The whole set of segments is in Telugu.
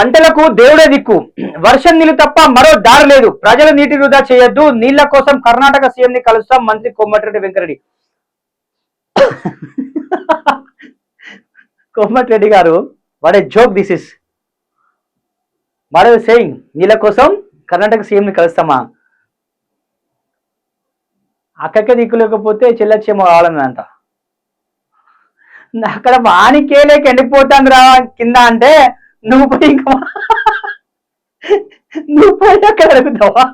పంటలకు దేవుడే దిక్కు. వర్షం నీళ్ళు తప్ప మరో దారి లేదు. ప్రజలు నీటి వృధా చేయొద్దు. నీళ్ళ కోసం కర్ణాటక సీఎం ని కలుస్తాం మంత్రి Komatireddy Venkatreddy. Komatireddy garu what a joke this is what saying నీళ్ళ కోసం కర్ణాటక సీఎం ని కలుస్తామా? అక్కకే దిక్కు లేకపోతే చెల్లచ్చేమో కావాలన్నంత అక్కడ వానికేలేక ఎండిపోతాం రా కింద అంటే నువ్వు పోయి ఇంకా నువ్వు పోయి అక్కడ అడుగుతావా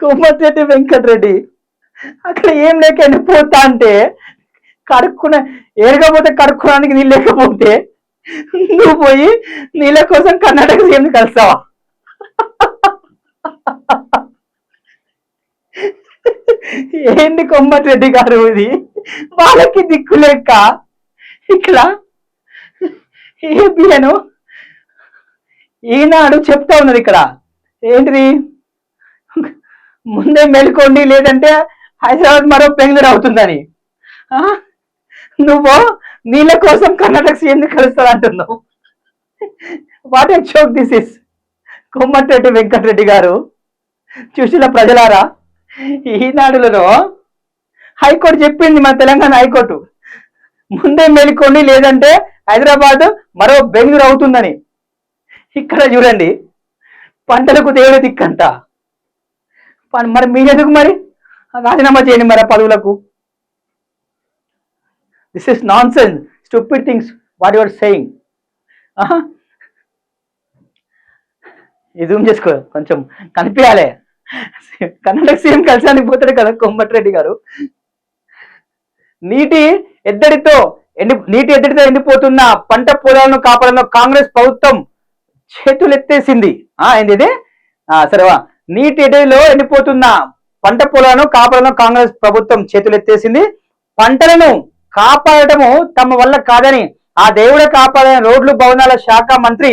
కోమటిరెడ్డి వెంకటరెడ్డి. అక్కడ ఏం లేక పోతా అంటే కడుక్కునే ఏరకపోతే కడుక్కోవడానికి నీళ్ళు లేకపోతే నువ్వు పోయి నీళ్ళ కోసం కర్ణాటక సీఎం కలుస్తావా? ఏంటి కొమ్మటిరెడ్డి గారు ఇది? వాళ్ళకి దిక్కు లేక ఇక్కడ ఏబిఎను ఈనాడు చెప్తా ఉన్నది ఇక్కడ. ఏంటిది? ముందే మెలుకోండి లేదంటే హైదరాబాద్ మరో బెంగళూరు అవుతుందని. నువ్వు నీళ్ళ కోసం కర్ణాటక సీఎంని కలుస్తా అంటున్నావు. What a joke this is Komatireddy Venkatreddy garu. చూసిన ప్రజలారా? ఈనాడులలో హైకోర్టు చెప్పింది మన తెలంగాణ హైకోర్టు. ముందే మేలుకోండి లేదంటే హైదరాబాద్ మరో బెంగళూరు అవుతుందని. ఇక్కడ చూడండి పంటలకు దేవుడు దిక్కంట. మరి మీరెందుకు మరి? రాజీనామా చేయండి మరి పదవులకు. This is nonsense stupid things what your saying ఇది జూమ్ చేసుకో కొంచెం కనిపించాలి. కర్ణాటక సీఎం కలిసానికి పోతాడు కదా కొమ్మటిరెడ్డి గారు. నీటి ఎద్దడితో ఎండి నీటి ఎద్దడితో ఎండిపోతున్న పంట పొలాలను కాపాడంలో కాంగ్రెస్ ప్రభుత్వం చేతులెత్తేసింది. ఆ ఏంది ఇది సరేవా నీటి ఎడిలో ఎండిపోతున్న పంట పొలాలను కాపాడంలో కాంగ్రెస్ ప్రభుత్వం చేతులెత్తేసింది. పంటలను కాపాడటము తమ వల్ల కాదని ఆ దేవుడే కాపాడిన రోడ్లు భవనాల శాఖ మంత్రి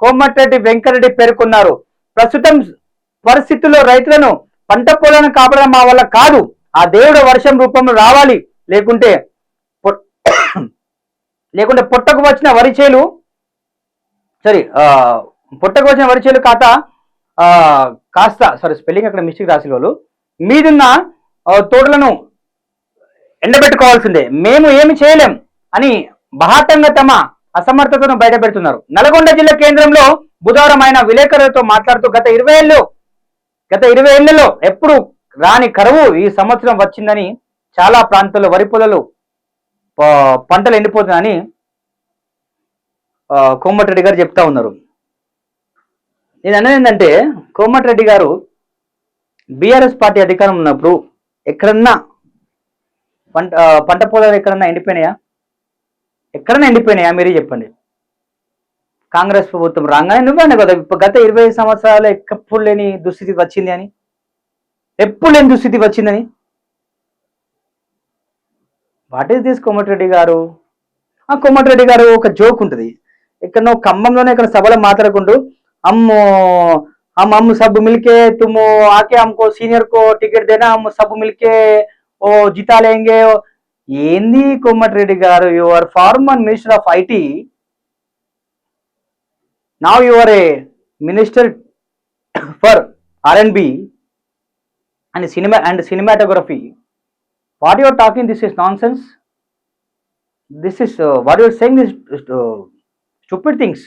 కోమటిరెడ్డి వెంకటరెడ్డి పేర్కొన్నారు. ప్రస్తుతం పరిస్థితుల్లో రైతులను పంట పొలాలను కాపాడడం మా వల్ల కాదు. ఆ దేవుడు వర్షం రూపంలో రావాలి. లేకుంటే లేకుంటే పొట్టకు వచ్చిన వరి చేలు సారీ పొట్టకు వచ్చిన వరి చేలు కాత కాస్త సారీ స్పెల్లింగ్ అక్కడ మిస్టేక్ రాసిన వాళ్ళు. మీదున్న తోటలను ఎండబెట్టుకోవాల్సిందే. మేము ఏమి చేయలేం అని బహాటంగా తమ అసమర్థతను బయటపెడుతున్నారు నల్గొండ జిల్లా కేంద్రంలో బుధవారం ఆయన విలేకరులతో మాట్లాడుతూ గత ఇరవై ఏళ్ళు గత ఇరవై ఏళ్ళలో ఎప్పుడు రాని కరువు ఈ సంవత్సరం వచ్చిందని చాలా ప్రాంతాల్లో వరి పొలాలు పంటలు ఎండిపోతుందని కోమటిరెడ్డి గారు చెప్తా ఉన్నారు. నేను అనేది ఏంటంటే కోమటిరెడ్డి గారు బీఆర్ఎస్ పార్టీ అధికారం ఉన్నప్పుడు ఎక్కడన్నా పంట పంట పొలాలు ఎక్కడన్నా ఎండిపోయినాయా? ఎక్కడన్నా ఎండిపోయినాయా మీరే చెప్పండి. కాంగ్రెస్ ప్రభుత్వం రాగానే నువ్వే కదా? గత ఇరవై సంవత్సరాలు ఎప్పుడు లేని దుస్థితి వచ్చింది అని? ఎప్పుడు లేని దుస్థితి వచ్చిందని? వాట్ ఈస్ దిస్ కోమటిరెడ్డి గారు ఆ కోమటిరెడ్డి గారు ఒక జోక్ ఉంటుంది ఇక్కడ ఖమ్మంలోనే ఇక్కడ సభలో మాట్లాడుకుంటూ అమ్మో हम हम सब मिलके तुम आके हमको सीनियर को टिकट देना हम सब मिलके ओ जिता लेंगे ఏంది కోమటిరెడ్డి గారు you are former minister of IT now you are a minister for R&B and cinema and cinematography. What you are talking, this is nonsense. This is uh, what you are saying is uh, stupid things.